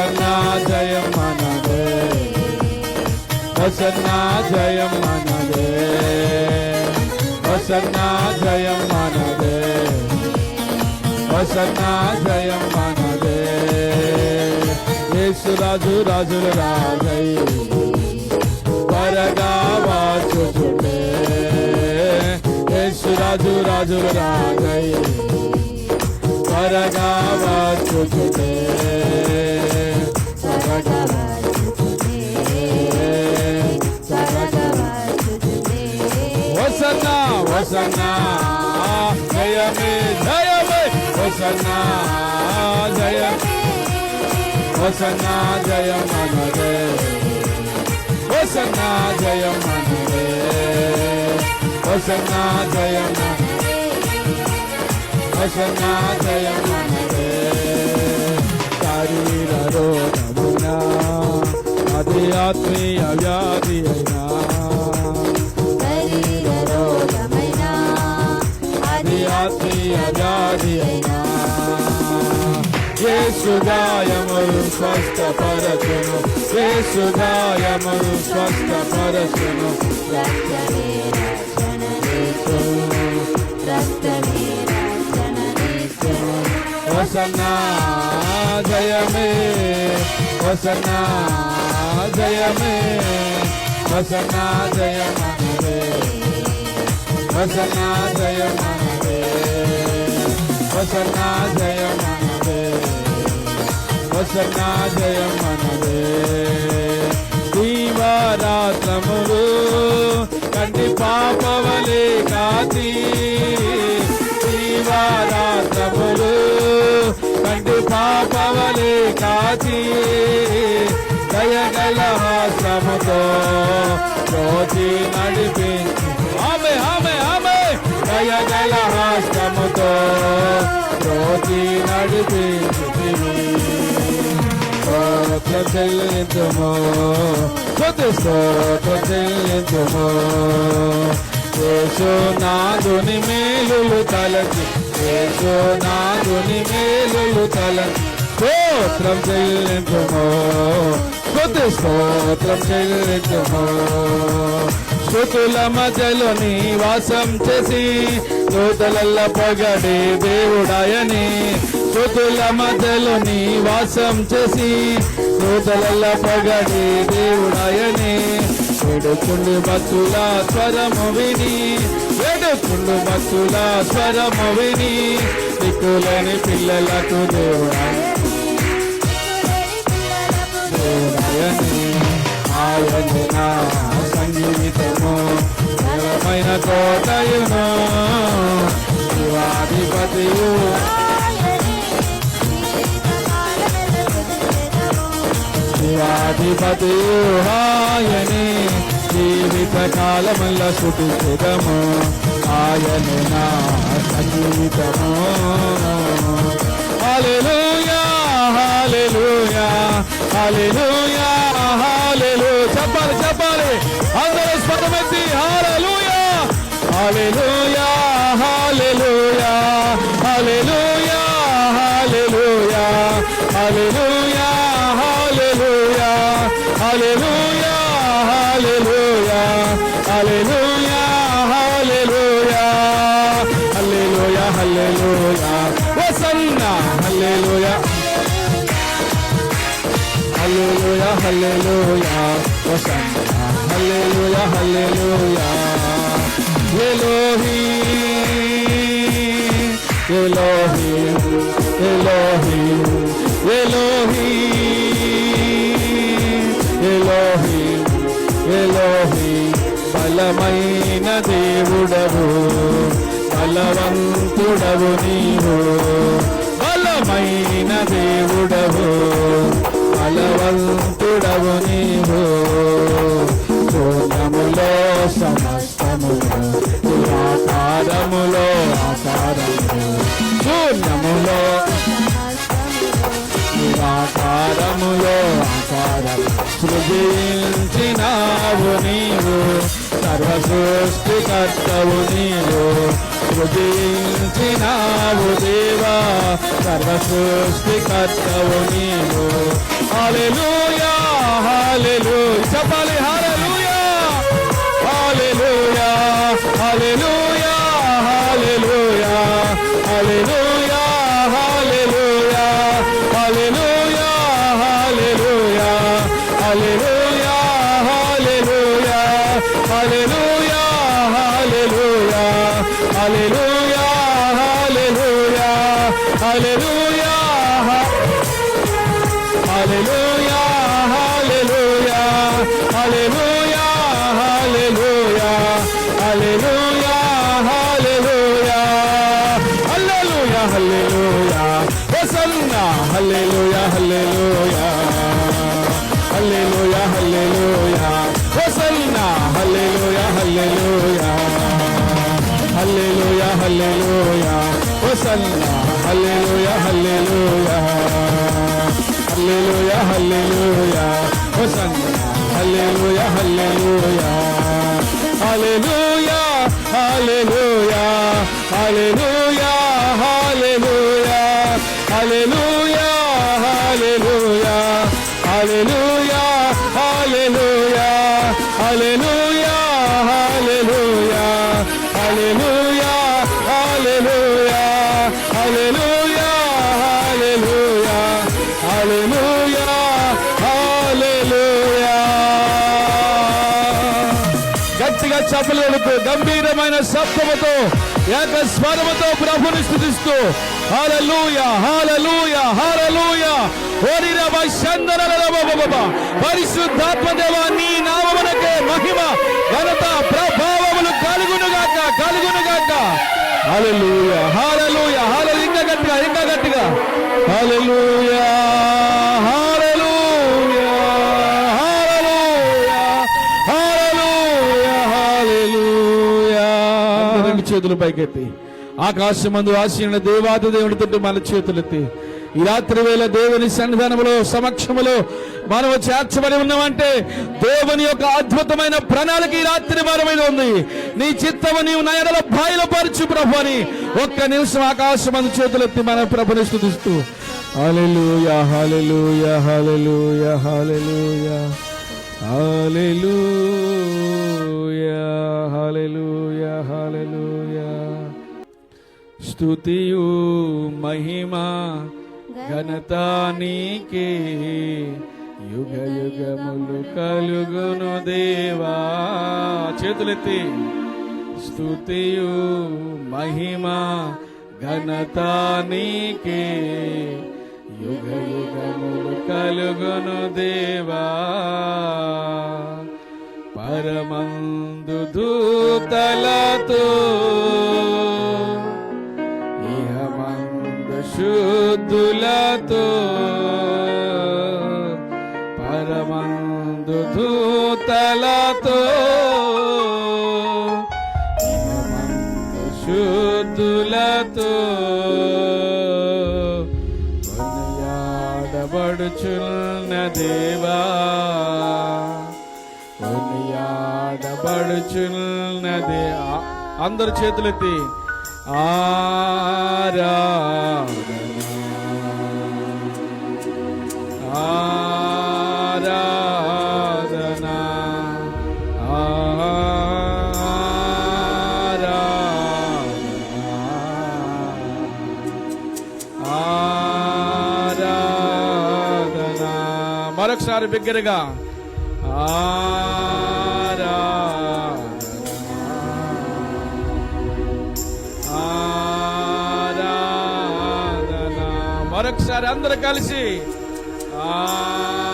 वसन्ना जय मनदे। वसन्ना जय मनदे। वसन्ना जय मनदे। वसन्ना जय मनदे। येसु राजु राजु राजय वरगा वासु जुटे येसु राजु राजु राजय वरगा Hosanna, Jaya Me, Jaya Me, Hosanna, Jaya Hosanna, Jaya Manare, Hosanna, Jaya Manare, Hosanna, Jaya Manare, Hosanna, Jaya Manare, Tari Raro. ఆత్మీయ వ్యాధి అయినా. ఆత్మీయ వ్యాధి అయినా. యేసుగాయములు స్వస్థపరచును యేసుగాయములు స్వస్థపరచును. రక్తమే రక్షణనీకు రక్తమే వసనా జయమే వసనా జయమే వసనా జయ మనరే వసనా జయ మనరే వసనా జయ మనరే వసనా జయ మనరే దీవారాత్రములు కంటి పాపవలే కాతి దీవారాత్రములు కంటి పాపవలే కాతి దయగల హాస్యముతో రోజి నడిపించి ఆమె ఆమె ఆమె! దయగల హాస్యముతో రోజి నడిపించి స్తోత్ర చెల్లించుము. స్తుతి స్తోత్ర చెల్లించుము. యేసు నాదుని మేలులు తలచి. యేసు నాదుని మేలులు తలచి. స్తోత్రం చెల్లించుము. స్తుతి స్తోత్రం చెల్లించుము శ్రుతుల మధ్యలో నివాసం చేసి దూతలల్ల పొగడి దేవుడాయని. శ్రుతుల మధ్యలో నివాసం చేసి దూతలల్ల పొగడి దేవుడాయని. వేడుకుండు భక్తుల స్వరము విని వేడుకుండు భక్తుల స్వరము విని దిక్కులేని పిల్లలకు దేవుడా. దేవుడాయని ఆయన నా సంగీతము బలమైన కోటయును శివాధిపతియు. శివాధిపతియు ఆయనే జీవిత కాలమల్ల శుతిదము ఆయన నా సంగీతము. హల్లెలూయా! హల్లెలూయా హల్లెలూయా హల్లెలూయా చెప్పాలి చెప్పాలి అందరూ స్పందమెత్తి హల్లెలూయా హల్లెలూయా హల్లెలూయా హల్లెలూయా హల్లెలూయా హల్లెలూయా హల్లెలూయా హల్లెలూయా హల్లెలూయా హల్లెలూయా హల్లెలూయా హల్లెలూయా హల్లెలూయా వసన్నా hallelujah, hallelujah. Oh, Santa, hallelujah, hallelujah. Elohim, Elohim, Elohim, Elohim, Elohim, Elohim. బలమైన దేవుడవు బలవంతుడవు నీవు బలమైన దేవుడవు బలవంతుడవు నీవు. సృష్టికర్తవు నీవు సృజించినావు దేవా సర్వ సృష్టికర్తవు నీవు హల్లెలూయా హల్లెలూయా. చెప్పాలి హల్లెలూయా. హల్లెలూయా హల్లెలూయా. హోసన్నా హల్లెలూయా హల్లెలూయా. హల్లెలూయా హల్లెలూయా. హోసన్నా. హల్లెలూయా హల్లెలూయా హల్లెలూయా. హల్లెలూయా హల్లెలూయా. హల్లెలూయా హల్లెలూయా. హల్లెలూయా హల్లెలూయా. హల్లెలూయా హల్లెలూయా. హల్లెలూయా హల్లెలూయా. హల్లెలూయా. చప్పలు గంభీరమైన శబ్దముతో ఏక స్వరముతో ప్రభుని స్థుతిస్తూ హల్లెలూయా హల్లెలూయా హల్లెలూయా ఓరిన బశందరలబబబబ పరిశుద్ధాత్మ దేవా నీ నామమునకే మహిమ ఘనత ప్రభావములు కలుగునుగాక కలుగునుగాక హల్లెలూయా హల్లెలూయా హల్లెలూయా ఇంకా గట్టిగా ఇంకా గట్టిగా. హల్లెలూయా. చేతులు పైకెత్తి. ఆకాశమందు ఆశీన దేవాది దేవుని మన చేతులెత్తి ఈ రాత్రి వేళ దేవుని సన్నిధానములో సమక్షములో మనము చేర్చబడి ఉన్నామంటే దేవుని యొక్క అద్భుతమైన ప్రణాళిక ఈ రాత్రి మన మీద ఉంది. నీ చిత్తము నీవు నయనల బయలుపరచు ప్రభు అని ఒక్క నిమిషం ఆకాశమందు చేతులెత్తి మన ప్రభుని స్థుతిస్తూ హల్లెలూయా హల్లెలూయా హల్లెలూయా హల్లెలూయా. స్థుతియు మహిమా ఘనత నీకే. యుగ యుగములు కలుగును దేవా. చేతులెత్తి స్థుతియు మహిమా ఘనత నీకే. యుగ యుగములు కలుగును దేవా. పరమందు దూతలతో పరిశుద్ధులతో పరమందు దూతలతో శుద్ధులతో కొనియాడబడుచున్న దేవా అందరు చేతులెత్తి ആരാധന ആരാധന ఆరాధన మరొకసారి బిగ్గరగా ఆ మరొకసారి అందరు కలిసి. ఆ.